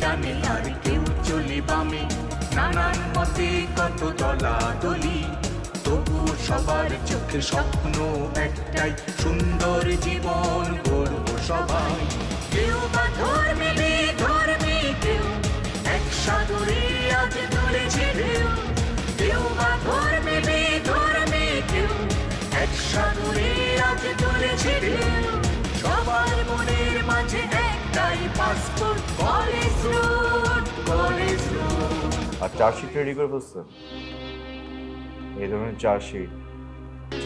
ডানে আর কেউ নানান মতে কত দলাদলি তবু সবার চোখে স্বপ্ন একটাই, সুন্দর জীবন গড়ব সবাই। কেউ বা ধর্মে ধর্মে কেউ, এক সাগরে আজ ঢেউ। কেউ বা ধর্মে ধর্মে কেউ, এক সাগরে আজ তুলেছে ঢেউ। সবার মনের মাঝে একটাই পাসপোর্ট রোড আর চার্জশিট রেডি করে ফেলছেন এই ধরনের চার্জশিট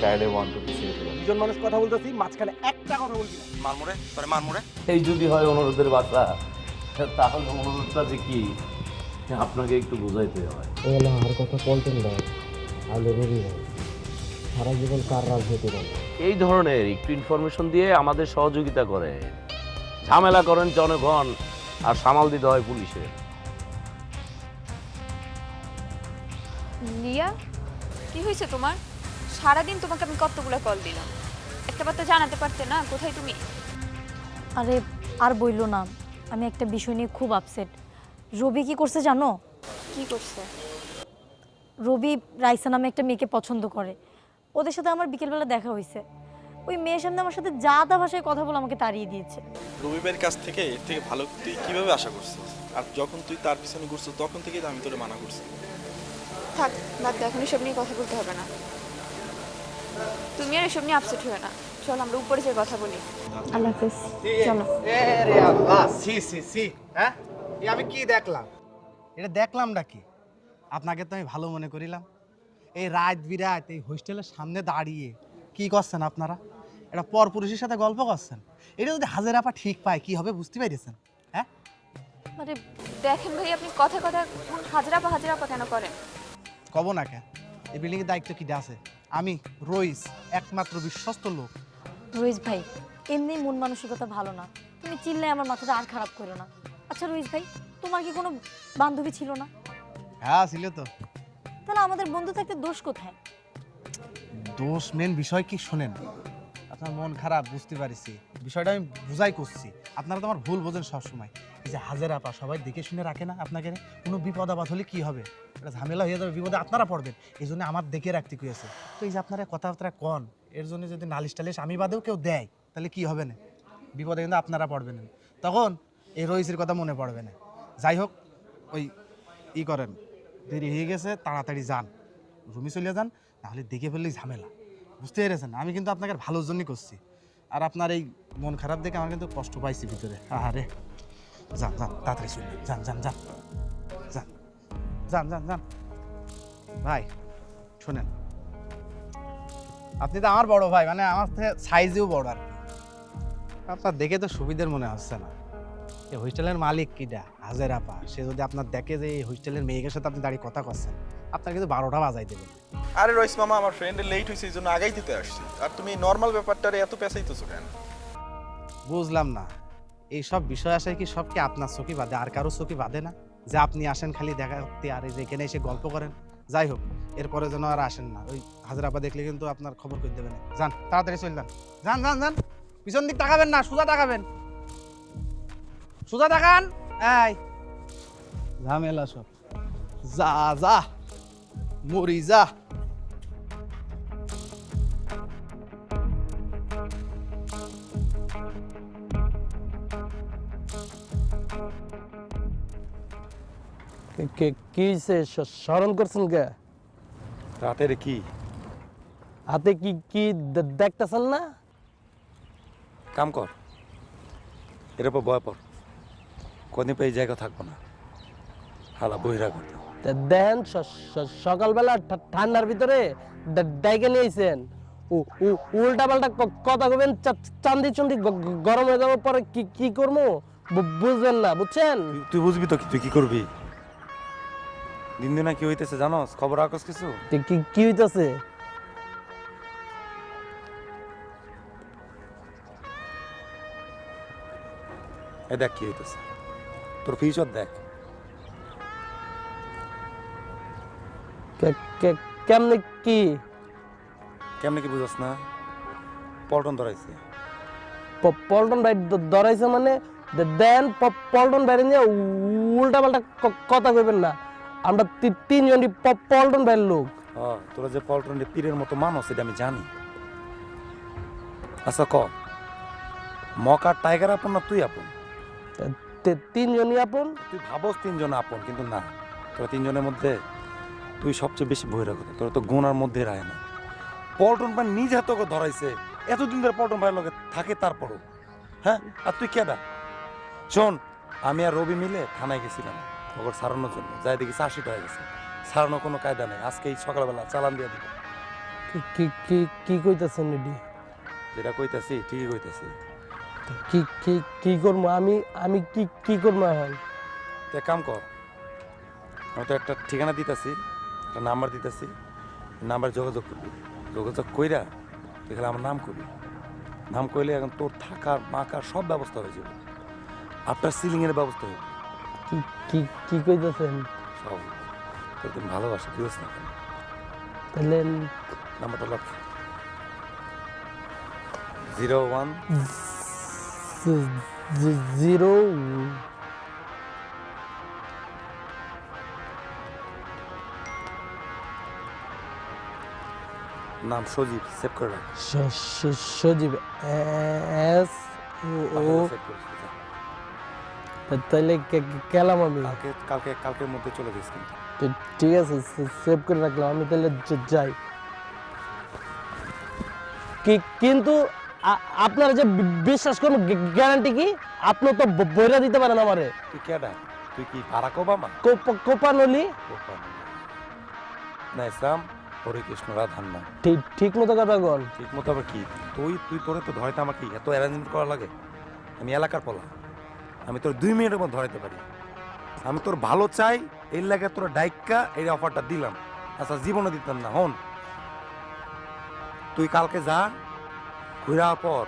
চাইলে ওয়ান টু পিসি দুজন মানুষ কথা বলতেছি মাঝখানে একটা কথা বলবি না। মারমুরে তোরে মারমুরে এই যদি হয় অনুরোধের বাসা তাহলে অনুরোধটা যে কি আপনাকে একটু বুঝাইতে হয়। এগুলো আর কথা বলতেন না। আলো রবি সারা জীবন কার রাজনীতি করে? এই ধরনের একটু ইনফরমেশন দিয়ে আমাদের সহযোগিতা করে। ঝামেলা করেন জনগণ আর সামাল দিতে হয় পুলিশে লিয়া কি হয়েছে তোমার? সারাদিন তোমাকে আমি কতগুলো কল দিলাম। একটা বার তো জানাতে পারতে না কোথায় তুমি? আরে আর বইলো না। আমি একটা বিষয় নিয়ে খুব আপসেট রবি কি করছে জানো? কি করছে? রবি রাইসা নামে একটা মেয়েকে পছন্দ করে। ওদের সাথে আমার বিকেলবেলা দেখা হয়েছে। ওই মেয়ের সামনে আমার সাথে যা তা ভাষায় কথা বলে আমাকে তাড়িয়ে দিয়েছে। রবিবের কাছ থেকে এর থেকে ভালো তুই কীভাবে আশা করছিস? আর যখন তুই তার পিছনে ঘুরছিস তখন থেকেই তো আমি তোরে মানা করছি। থাক বাদ দাও এখন এসব নিয়ে কথা বলতে হবে না। তুমি আর এসব নিয়ে আপসেট হয়ে না। চল আমরা উপরে যে কথা বলি। আল্লাহ হাফেজ চলো। রে আল্লাহ সি সি সি হ্যাঁ? এ আমি কি দেখলাম? এটা দেখলাম নাকি আপনাকে তো আমি ভালো মনে করিলাম। এই রাত বিরাত এই হোস্টেলের সামনে দাঁড়িয়ে কি করছেন আপনারা? এটা পর পুরুষের সাথে গল্প করছেন। এটা যদি হাজার আপা ঠিক পায় কি হবে বুঝতে পারিয়েছেন হ্যাঁ? মানে দেখেন ভাই আপনি কথা কথা হাজরা পা হাজরা পা কেন করেন? কব না কেন? এই বিল্ডিংয়ের দায়িত্ব কিটা আছে? আমি রইস একমাত্র বিশ্বস্ত লোক। রইস ভাই এমনি মন মানসিকতা ভালো না। তুমি চিল্লে আমার মাথাটা আর খারাপ করো না। আচ্ছা রইস ভাই তোমার কি কোনো বান্ধবী ছিল না? হ্যাঁ ছিল তো। তাহলে আমাদের বন্ধু থাকতে দোষ কোথায়? দোষ মেন বিষয় কি শোনেন? আপনার মন খারাপ, বুঝতে পারিছি। বিষয়টা আমি বুঝাই করছি। আপনারা তো আমার ভুল বোঝেন সবসময়। এই যে হাজার আপা, সবাই দেখে শুনে রাখে না আপনাকে? কোনো বিপদ আপদ হলে কী হবে? এটা ঝামেলা হয়ে যাবে, বিপদে আপনারা পড়বেন। এই জন্য আমার দেখে রাখতে কইছে তো এই যে আপনারা কথাবার্তা কন, এর জন্য যদি নালিশ টালিশ আমি বাদেও কেউ দেয়, তাহলে কি হবে না? বিপদে কিন্তু আপনারা পড়বেন তখন এই রইসের কথা মনে পড়বে না। যাই হোক, ওই ই করেন। দেরি হয়ে গেছে, তাড়াতাড়ি যান। রুমি চলে যান। নাহলে দেখে ফেললেই ঝামেলা। বুঝতে পেরেছেন? আমি কিন্তু আপনাকে ভালোর জন্যই করছি। আর আপনার এই মন খারাপ দেখে আমার কিন্তু কষ্ট পাইছি ভিতরে। আরে যান যান, তাড়াতাড়ি চলুন। যান যান যান। যান যান যান যান। ভাই, শোনেন। আপনি তো আমার বড় ভাই মানে আমার থেকে সাইজেও বড় আর কি। আপনার দেখে তো সুবিধের মনে হচ্ছে না। এই হোস্টেলের মালিক কিটা হাজার আপা। সে যদি আপনার দেখে যে এই হোস্টেলের মেয়েকের সাথে আপনি দাঁড়িয়ে কথা করছেন আপনার কিন্তু বারোটা বাজাই দেবে। আরে রইস মামা আমার ফ্রেন্ডের লেট হয়েছে এই জন্য আগাই দিতে আসছি। আর তুমি নর্মাল ব্যাপারটারে এত পেঁচাইতেছো কেন? বুঝলাম না। এই সব বিষয় আসায় কি সব কি আপনার চোখে বাদে আর কারও চোখে বাদে না? যে আপনি আসেন খালি দেখা করতে আর এই যে এখানে এসে গল্প করেন যাই হোক এরপরে যেন আর আসেন না। ওই হাজারাপা দেখলে কিন্তু আপনার খবর করে দেবেন যান তাড়াতাড়ি চলে যান। যান যান যান। পিছন দিক তাকাবেন না সোজা তাকাবেন। সোজা তাকান। এই। ঝামেলা সব। যা যা। মরি যা কি হয়েছে স্মরণ করছেন কে রাতের কি? হাতে কি কি দেখতেছেন না? কাম কর। এর উপর বয় পর কদিন এই জায়গা থাকব না। হালা বহিরা করতে দেখেন স- সকালবেলা ঠান্ডার ভিতরে ডাইকে নিয়েছেন। উল্টা পাল্টা কথা কবেন চান্দি চন্দি গরম হয়ে যাওয়ার পরে কি কি করব বুঝবেন না বুঝছেন? তুই- বুঝবি তো তুই কি করবি? দিন দিনা কি হইতেছে জানোস? খবর রাখস কিছু? কি কি হইতাছে? এ দেখ কি হইতেছে। তোর ফিউচার দেখ কে- কে- কেমনে কি? কেমনে কি বুঝস না? পল্টন ধরাইছে। পল্টন ভাই ধরাইছে মানে দেন পল্টন বাইরে নিয়ে উল্টা পাল্টা কথা কইবেন না। আমরা তিনজনই পল্টন বাইরের লোক। ও তোরা যে পল্টনের পীরের মতো মানুষ এটা আমি জানি। আচ্ছা ক? মকার টাইগার আপন না তুই আপন? তিনজনই আপন। তুই ভাবস তিনজন আপন কিন্তু না। তোরা তিনজনের মধ্যে তুই সবচেয়ে বেশি বহিরাগত তোর তো গোনার মধ্যে রায় না পল্টন ভাই নিজে তোকে ধরাইছে এতদিন ধরে পল্টন ভাইয়ের লগে থাকে তারপরও। হ্যাঁ? আর তুই কেডা শোন আমি আর রবি মিলে থানায় গেছিলাম ওকে সারানোর জন্য। যাই দেখি চাষিটা হয়ে গেছে। সারানোর কোনো কায়দা নেই। আজকে এই সকালবেলা চালান দিয়ে দিব। কি- কি কি কইতাছেন এডি? যেটা কইতাছি ঠিকই কইতাছি। কি কি কি করব আমি আমি কি কি করব এখন? কাম কর আমি তো একটা ঠিকানা দিতেছি। একটা নাম্বার দিতেছি নাম্বার যোগাযোগ করবি। যোগাযোগ কইরা তুই খালি আমার নাম করবি নাম কইলে এখন তোর থাকার মাকার সব ব্যবস্থা হয়ে যাবে। আপনার সিলিংয়ের ব্যবস্থা হবে কি কি কি কইতাছেন? সব। তোর তুমি ভালোবাসা কি না তাহলে নাম্বারটা লক জিরো ওয়ান জিরো নাম সজীব সেভ করে রাখ। সজীব এস ও। তাহলে গেলাম আমি? কালকে কালকে কালকের মধ্যে চলে যাস কিন্তু। ঠিক আছে সেভ করে রাখলাম আমি তাহলে যাই। কি কিন্তু আপনারা যে বিশ্বাস করুন গ্যারান্টি কি? আপনি তো বইরা দিতে পারেন আমারে। তুই কেডা তুই কি বারাক ওবামা? কোপ- কোপানলি। না ইসলাম? হরে কৃষ্ণ রাধার নাম ঠিক ঠিক মতো কথা কন ঠিক মতো আবার কি? তুই তুই তোরে তো ধরাইতে আমার কি এত অ্যারেঞ্জমেন্ট করা লাগে। আমি এলাকার পলা। আমি তোর দুই মিনিটের মধ্যে ধরাইতে পারি। আমি তোর ভালো চাই এই লাগে তোর ডাইকা এই অফারটা দিলাম। আচ্ছা জীবনে দিতাম না হন। তুই কালকে যা ঘুরে আওয়ার পর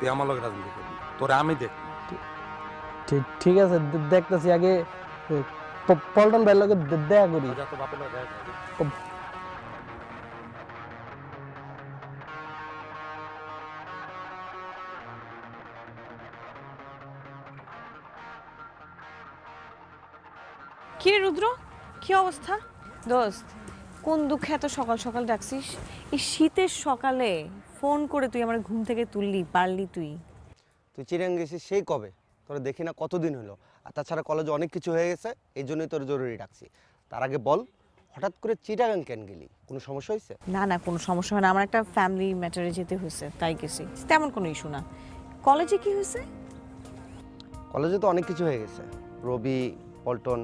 তুই আমার লগে রাজনীতি করবি। তোরে আমি দেখ। ঠিক- ঠিক আছে দেখতেছি আগে পল্টন ভাইয়ের লগে দেখা করি। বাপের লগে কি রুদ্র? কি অবস্থা? দোস্ত কোন দুঃখে এত সকাল সকাল ডাকছিস? এই শীতের সকালে ফোন করে তুই আমার ঘুম থেকে তুললি পারলি তুই। তুই চিরাং গেছিস সেই কবে? তোরা দেখি না কতদিন হলো। আর তাছাড়া কলেজে অনেক কিছু হয়ে গেছে এই জন্যই তোর জরুরি ডাকছি। তার আগে বল হঠাৎ করে চিটাগাং কেন গেলি? কোনো সমস্যা হয়েছে? না না কোনো সমস্যা হয় না। আমার একটা ফ্যামিলি ম্যাটারে যেতে হয়েছে তাই গেছি। তেমন কোনো ইস্যু না। কলেজে কি হয়েছে? কলেজে তো অনেক কিছু হয়ে গেছে। রবি পল্টন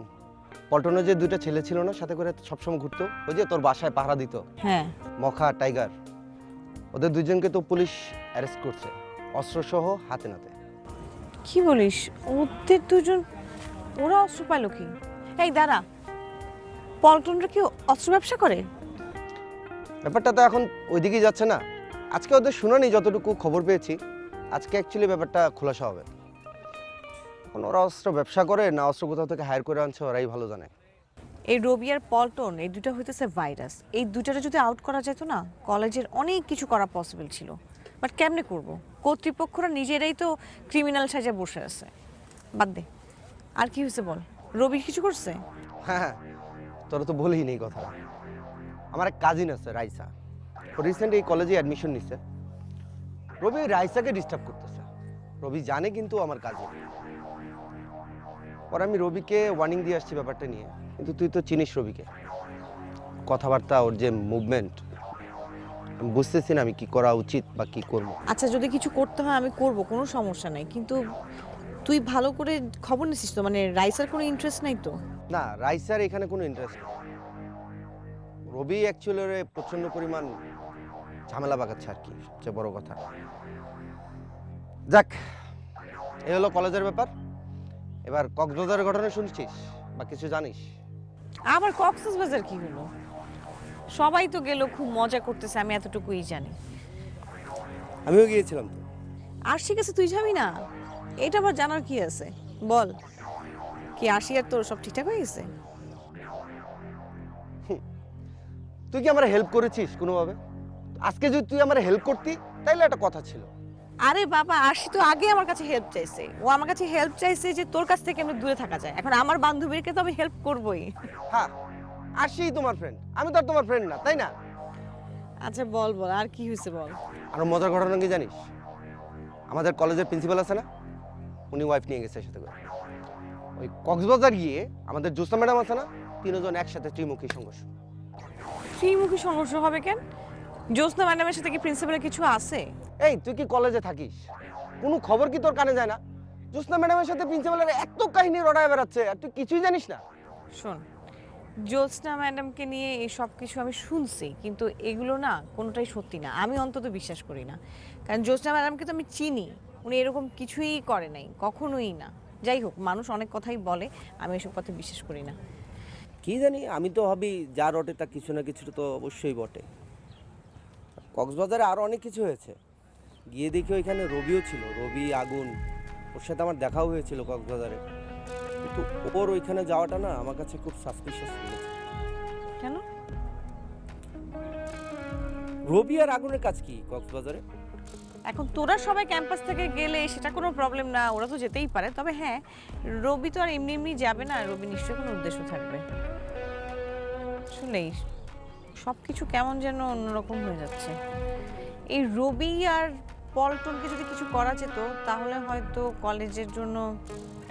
পল্টনের যে দুইটা ছেলে ছিল না সাথে করে সবসময় ঘুরতো। ওই যে তোর বাসায় পাহারা দিত। হ্যাঁ। মখা টাইগার। ওদের দুজনকে তো পুলিশ অ্যারেস্ট করছে অস্ত্রসহ হাতে নাতে। কি বলিস? ওদের দুজন ওরা অস্ত্র পাইলো কি এই দাঁড়া পল্টনরা কি অস্ত্র ব্যবসা করে? ব্যাপারটা তো এখন ওইদিকেই যাচ্ছে না। আজকে ওদের শুনানি যতটুকু খবর পেয়েছি আজকে অ্যাকচুয়ালি ব্যাপারটা খোলাসা হবে। এখন ওরা অস্ত্র ব্যবসা করে না অস্ত্র কোথাও থেকে হায়ার করে আনছে ওরাই ভালো জানে। এই রবি আর পল্টন এই দুটো হইতেছে ভাইরাস এই দুটারে যদি আউট করা যেত না কলেজের অনেক কিছু করা পসিবল ছিল। বাট কেমনে করব? কর্তৃপক্ষরা নিজেরাই তো ক্রিমিনাল সাজে বসে আছে। বাদ দে। আর কি হয়েছে বল? রবি কিছু করছে? হ্যাঁ হ্যাঁ। তোরা তো বলেই নেই কথা আমার এক কাজিন আছে রাইসা। ও রিসেন্ট এই কলেজে অ্যাডমিশন নিচ্ছে রবি রাইসাকে ডিস্টার্ব করতেছে। রবি জানে কিন্তু আমার কাজিন পরে আমি রবিকে ওয়ার্নিং দিয়ে আসছি ব্যাপারটা নিয়ে। কিন্তু তুই তো চিনিস রবিকে। কথাবার্তা ওর যে মুভমেন্ট আমি বুঝতেছি না আমি কি করা উচিত বা কি করব। আচ্ছা যদি কিছু করতে হয় আমি করব কোনো সমস্যা নাই। কিন্তু তুই ভালো করে খবর নিছিস তো? মানে রাইসার কোনো ইন্টারেস্ট নাই তো? না রাইসার এখানে কোনো ইন্টারেস্ট নেই। রবি অ্যাকচুয়ালি প্রচণ্ড পরিমাণ ঝামেলা বাগাচ্ছে আর কি সবচেয়ে বড় কথা। যাক এই হলো কলেজের ব্যাপার। এবার কক্সবাজারের ঘটনা শুনছিস বা কিছু জানিস? আবার কক্সেস বাজার কি হলো? সবাই তো গেল খুব মজা করতেছে আমি এতটুকুই জানি। আমিও গিয়েছিলাম তো। আর ঠিক আছে তুই যাবি না? এটা আবার জানার কি আছে? বল কি আসি আর তোর সব ঠিকঠাক হয়ে গেছে? তুই কি আমার হেল্প করেছিস কোনোভাবে? আজকে যদি তুই আমার হেল্প করতি তাইলে একটা কথা ছিল। আরে বাবা আশি তো আগে আমার কাছে হেল্প চাইছে। ও আমার কাছে হেল্প চাইছে যে তোর কাছ থেকে আমরা দূরে থাকা যায়। এখন আমার বান্ধবীকে তো আমি হেল্প করবই। হ্যাঁ আসি তোমার ফ্রেন্ড আমি তো আর তোমার ফ্রেন্ড না তাই না? আচ্ছা বল বল আর কি হয়েছে বল? আর মজার ঘটনা কি জানিস? আমাদের কলেজের প্রিন্সিপাল আছে না? উনি ওয়াইফ নিয়ে গেছে সাথে করে। ওই কক্সবাজার গিয়ে আমাদের জোসনা ম্যাডাম আছে না? তিনজন একসাথে ত্রিমুখী সংঘর্ষ। ত্রিমুখী সংঘর্ষ হবে কেন? জ্যোৎস্না ম্যাডামের সাথে কি প্রিন্সিপালের কিছু আছে? এই তুই কি কলেজে থাকিস? কোনো খবর কি তোর কানে যায় না? জোসনা ম্যাডামের সাথে প্রিন্সিপালের এত কাহিনী রটায় বেড়াচ্ছে আর তুই কিছুই জানিস না? শোন জ্যোৎস্না ম্যাডামকে নিয়ে এই সব কিছু আমি শুনছি কিন্তু এগুলো না কোনোটাই সত্যি না। আমি অন্তত বিশ্বাস করি না। কারণ জ্যোৎস্না ম্যাডামকে তো আমি চিনি উনি এরকম কিছুই করে নাই কখনোই না। যাই হোক মানুষ অনেক কথাই বলে আমি এসব কথা বিশ্বাস করি না। কি জানি আমি তো ভাবি যা রটে তা কিছু না কিছু তো অবশ্যই বটে। কক্সবাজারে আরও অনেক কিছু হয়েছে। গিয়ে দেখি ওইখানে রবিও ছিল রবি আগুন ওর সাথে আমার দেখাও হয়েছিল কক্সবাজারে। কিন্তু ওর ওইখানে যাওয়াটা না আমার কাছে খুব সাসপিশিয়াস লেগেছে কেন? রবি আর আগুনের কাজ কি কক্সবাজারে? এখন তোরা সবাই ক্যাম্পাস থেকে গেলে সেটা কোনো প্রবলেম না ওরা তো যেতেই পারে। তবে হ্যাঁ রবি তো আর এমনি এমনি যাবে না রবি নিশ্চয়ই কোনো উদ্দেশ্য থাকবে। শুনেই সব কিছু কেমন যেন অন্যরকম হয়ে যাচ্ছে। এই রবি আর পল্টনকে যদি কিছু করা যেত তাহলে হয়তো কলেজের জন্য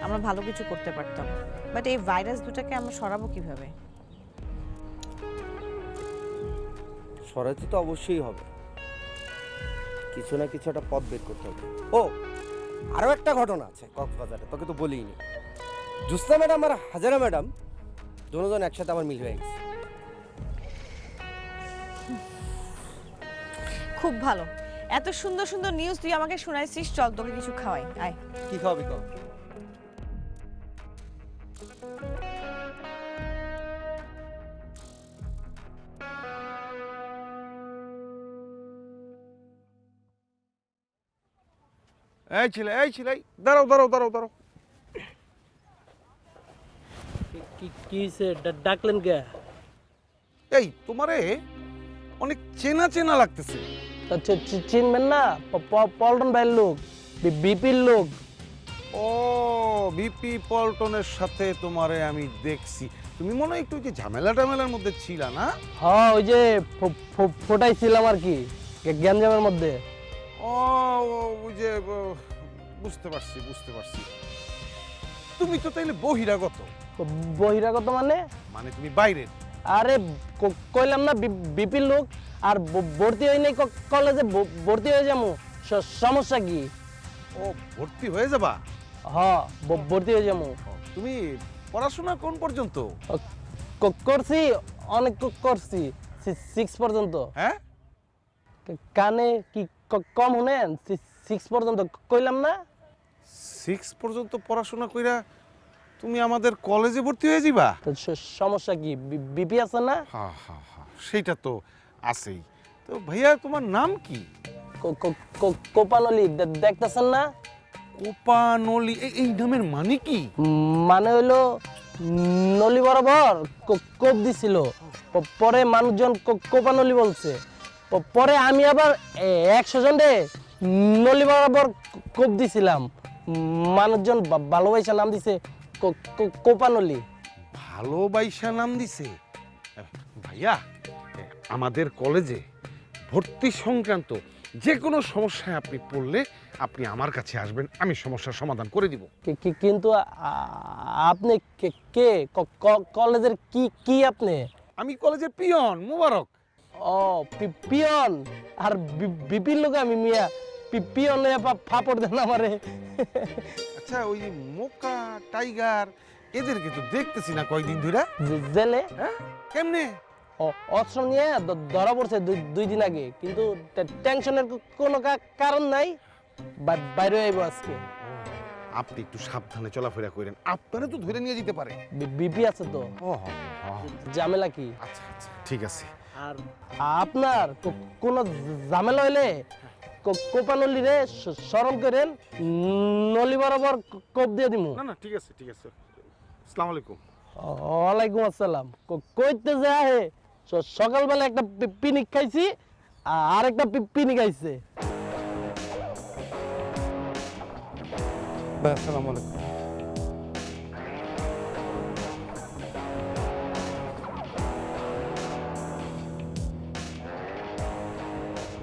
আমরা ভালো কিছু করতে পারতাম। বাট এই ভাইরাস দুটাকে আমরা সরাবো কীভাবে? সরাতে তো অবশ্যই হবে। কিছু না কিছু একটা পথ বের করতে হবে। ও আরও একটা ঘটনা আছে কক্সবাজারে তোকে তো বলিনি। জুস্তা ম্যাডাম আর হাজারা ম্যাডাম দুজন একসাথে আমার মিল হয়ে গেছে। খুব ভালো। এত সুন্দর সুন্দর নিউজ তুই আমাকে শোনাইছিস চল তোকে কিছু খাওয়াই আয়। কি খাওয়াবি কর এই ছেলে এই ছেলে দাঁড়াও দাঁড়াও দাঁড়াও দাঁড়াও। কি কি হয়েছে ডাকলেন কে? এই তোমারে অনেক চেনা চেনা লাগতেছে। চিনবেন না? পল্টন ভাইয়ের লোক বিপির লোক। ও বিপি পল্টনের সাথে তোমারে আমি দেখছি। তুমি মনে হয় একটু ওই যে ঝামেলা টামেলার মধ্যে ছিলা না? হ্যাঁ ওই যে ফো- ফো- ফোটাইছিলাম আর কি গ্যাঞ্জামের মধ্যে। ও ওই যে বুঝতে পারছি বুঝতে পারছি। তুমি তো তাইলে বহিরাগত। বহিরাগত মানে? মানে তুমি বাইরের। আরে কইলাম না বিপির লোক। আর ভর্তি হই নাই ক- কলেজে ভর্তি হয়ে যাব। সমস্যা কি? ও ভর্তি হয়ে যাবা? হ ভ- ভর্তি হয়ে যাব। তুমি পড়াশোনা কোন পর্যন্ত? করছি অনেক করছি সিক্স পর্যন্ত। হ্যাঁ? কানে কি কম শুনেন সিক্স পর্যন্ত কইলাম না? সিক্স পর্যন্ত পড়াশোনা কইরা তুমি আমাদের কলেজে ভর্তি হয়ে যাবা সমস্যা কি? বিপি আছে না? হা হা হা সেটা তো আছেই। তো ভাইয়া তোমার নাম কি? কোপানলি দেখতেছেন না? কোপানলি এই- নামের মানে কি? মানে হইল নলি বরাবর কোপ দিছিল। পরে মানুষজন কোপানলি বলছে। পরে আমি আবার একশো জন রে নলি বরাবর কোপ দিছিলাম। মানুষজন ভালোবাসা নাম দিছে কোপানলি। ভালোবাইসা নাম দিছে? ভাইয়া আমাদের কলেজে ভর্তি সংক্রান্ত যে কোনো সমস্যায় আপনি পড়লে আপনি আমার কাছে আসবেন আমি সমস্যার সমাধান করে দিব। কিন্তু আপনি কে- কলেজের কি কি আপনি? আমি কলেজের পিয়ন মুবারক। ও পিয়ন? আর বি- বিপির লোক আমি মিয়া পিয়ন ফাপড় দেন আমারে। আচ্ছা ওই মোকা টাইগার এদেরকে তো দেখতেছি না কয়দিন ধরে জেলে? কেমনে? ও- অস্ত্র নিয়ে ধরা পড়ছে দুই দুই দিন আগে। কিন্তু টেনশনের কোনো কারণ নাই। বা- বাইরে আইব আজকে। আপনি একটু সাবধানে চলাফেরা করেন। আপনারা তো ধরে নিয়ে যেতে পারে। বিপি আছে তো। হ, হ। ঝামেলা কি? আচ্ছা আচ্ছা ঠিক আছে। আর আপনার কোনো ঝামেলা হইলে কোপানলি রে স- স্মরণ করেন। নলি বরাবর কোপ দিয়ে দিমু। না না ঠিক আছে ঠিক আছে। আসসালামু আলাইকুম। ওয়ালাইকুম আসসালাম। ক- কইতে যায় স- সকালবেলা একটা পিনিক খাইছি আর একটা পিনিক খাইছে ভাই আসসালামু আলাইকুম।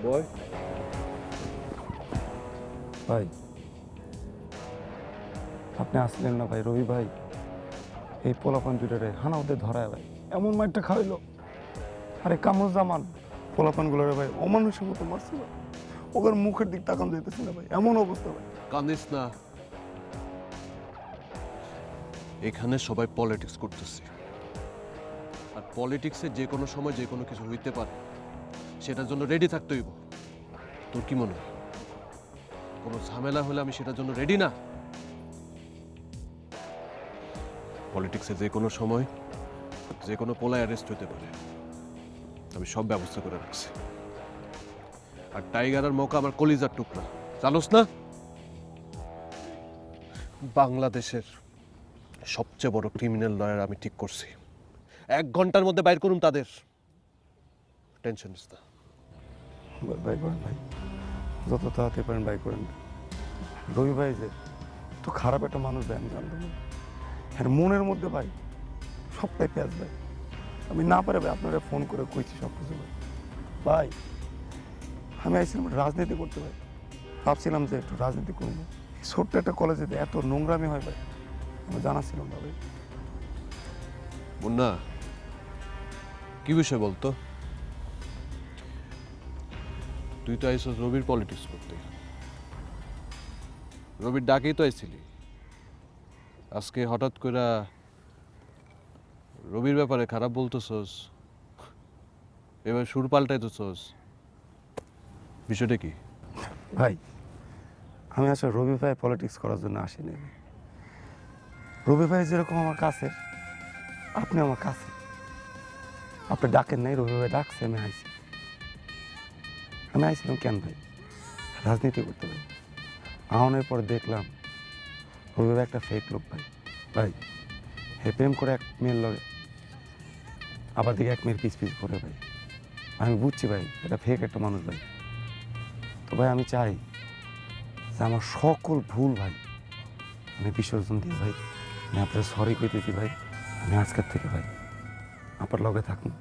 বয় ভাই আপনি আসলেন না ভাই রবি ভাই। এই পোলাপান দুটারে হানা ওদের ধরায় ভাই। এমন মাইরটা খাওয়াইলো। আরে কামরুজ্জামান পোলাপানগুলোরে ভাই অমানুষের মতো মারছে ভাই ওদের মুখের দিক তাকান যাইতেছে না ভাই, এমন অবস্থা ভাই। কান্দিস না। এখানে সবাই পলিটিক্স করতেছে। আর পলিটিক্সে যে কোনো সময় যে কোনো কিছু হইতে পারে, সেটার জন্য রেডি থাকতে হইব। তোর কি মনে হয়? কোনো ঝামেলা হলে আমি সেটার জন্য রেডি না? পলিটিক্সে যে কোনো সময় যে কোনো পোলায় অ্যারেস্ট হতে পারে। আমি সব ব্যবস্থা করে রাখছি। আর টাইগার আর মৌকা আমার কলিজার টুকরা। জানোস না? বাংলাদেশের সবচেয়ে বড় ক্রিমিনাল লয়ার আমি ঠিক করছি। এক ঘণ্টার মধ্যে বাইর করুন তাদের। টেনশন না ভাই করেন ভাই। যত তাড়াতাড়ি পারেন ভাই করেন। রবি ভাই, যে তো খারাপ একটা মানুষ ভাই, আমি জানতাম আর মনের মধ্যে ভাই, সবটাই পেঁয়াজ ভাই। আমি না পারে ভাই, আপনারা ফোন করে কইছি সব কিছু ভাই। আমি আইছিলাম রাজনীতি করতে ভাই। ভাবছিলাম যে একটু রাজনীতি করব। ছোট্ট একটা কলেজে এত নোংরামি হয় ভাই, আমি জানা ছিল না ভাই। মুন্না, কি বিষয় বলতো? তুই তো আইসস রবির পলিটিক্স করতে। রবির ডাকেই তো আইছিলি। আজকে হঠাৎ করে রবির ব্যাপারে খারাপ বলতেছস? এবার সুর পাল্টাইতেছস। বিষয়টা কি? ভাই, আমি আসলে রবি ভাই পলিটিক্স করার জন্য আসিনি। রবি ভাই যেরকম আমার কাছের, আপনি আমার কাছে আপনি ডাকেন নাই, রবি ভাই ডাকছে, আমি আইছি। আমি আইছিলাম কেন ভাই? রাজনীতি করতে ভাই। আহনের পরে দেখলাম, রবি ভাই একটা ফেক লোক ভাই। ভাই, হে প্রেম করে এক মেয়ের লগে আবার দিকে এক মেয়ের পিস পিস করে ভাই। আমি বুঝছি ভাই, এটা ফেক একটা মানুষ ভাই। তো ভাই আমি চাই যে আমার সকল ভুল ভাই, আমি বিসর্জন দিই ভাই, আমি আপনার সরি কইতেছি ভাই, আমি আজকের থেকে ভাই আপনার লগে থাকুন,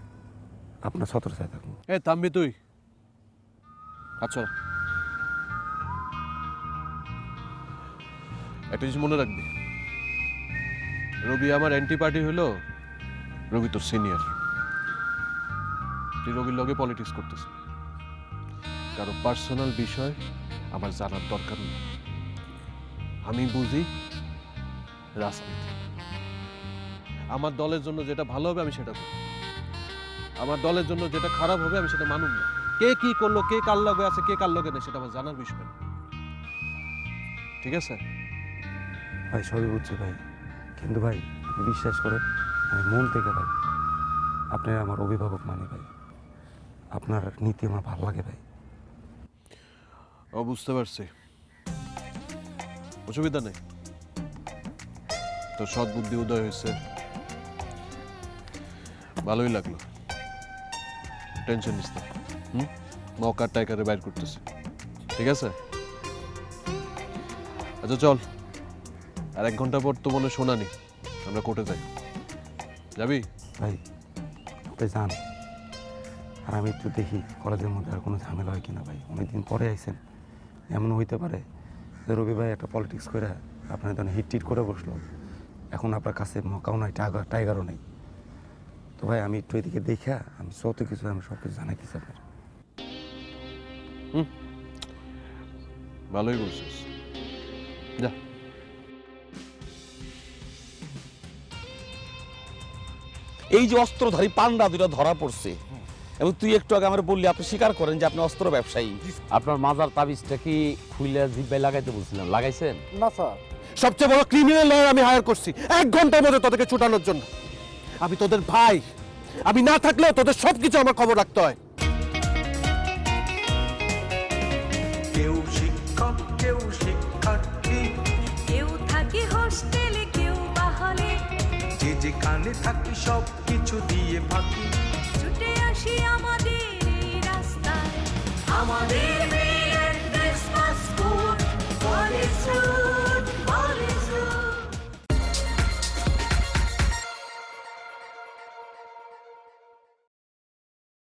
আপনার সতর্কায় থাকুন। এ থামবি তুই। আচ্ছা একটা জিনিস মনে রাখবি। রবি আমার অ্যান্টি পার্টি হলো রবি তোর সিনিয়র তুই রবির লগে পলিটিক্স করতেছিস কারও পার্সোনাল বিষয় আমার জানার দরকার নেই। আমি বুঝি রাজনীতি। আমার দলের জন্য যেটা ভালো হবে আমি সেটা করি। আমার দলের জন্য যেটা খারাপ হবে আমি সেটা মানুব না। কে কি করল, কে কার লগে আছে, কে কার লগে নেই সেটা আমার জানার বিষয় না। ঠিক আছে? ভাই, সবই বুঝছি ভাই। কিন্তু ভাই, বিশ্বাস করে, আমি মন থেকে ভাই আপনি আমার অভিভাবক মানে ভাই। আপনার নীতি আমার ভালো লাগে ভাই। ও বুঝতে পারছি। অসুবিধা নেই। তো সৎ বুদ্ধি উদয় হয়েছে। ভালোই লাগল। টেনশন নিস না। হুম? মকার টাইকারে বাইর করতেছে। ঠিক আছে? আচ্ছা চল। আর এক ঘণ্টা পর তো মনে শোনানি আমরা কোর্টে যাই। যাবি? ভাই আপনি যান। আর আমি একটু দেখি, কলেজের মধ্যে আর কোনো ঝামেলা হয় কিনা ভাই? অনেকদিন পরে আইছেন। এমন হইতে পারে যে রবি ভাই একটা পলিটিক্স করে আপনার ধরেন হিট টিট করে বসল। এখন আপনার কাছে মকাও নাই টাইগার টাইগারও নেই। তো ভাই, আমি একটু এদিকে দেখা আমি যত কিছু, আমি সব কিছু জানাইতেছি আপনার ভালোই বলছিস। যা। এই যে অস্ত্রধারী পান্ডা দুটা ধরা পড়ছে এবং তুই একটু আগে আমার বললি আপনি স্বীকার করেন যে আপনি অস্ত্র ব্যবসায়ী। আপনার মাজার তাবিজটা কি খুইলে জিব্বাই লাগাইতে বলছিলেন লাগাইছেন? না স্যার। সবচেয়ে বড় ক্রিমিনাল লয়ার আমি হায়ার করছি। এক ঘণ্টার মধ্যে তোদেরকে ছুটানোর জন্য। আমি তোদের ভাই। আমি না থাকলেও তোদের সবকিছু আমার খবর রাখতে হয়। কেউ শিক্ষক কেউ শিক্ষার্থী। কেউ থাকে হোস্টেলে কেউ বা যে যেখানে থাকি সব কিছু দিয়ে ফাঁকি। আসি আমাদের এই রাস্তায়। আমাদের বিয়ের ক্রিসমাস কোড রোড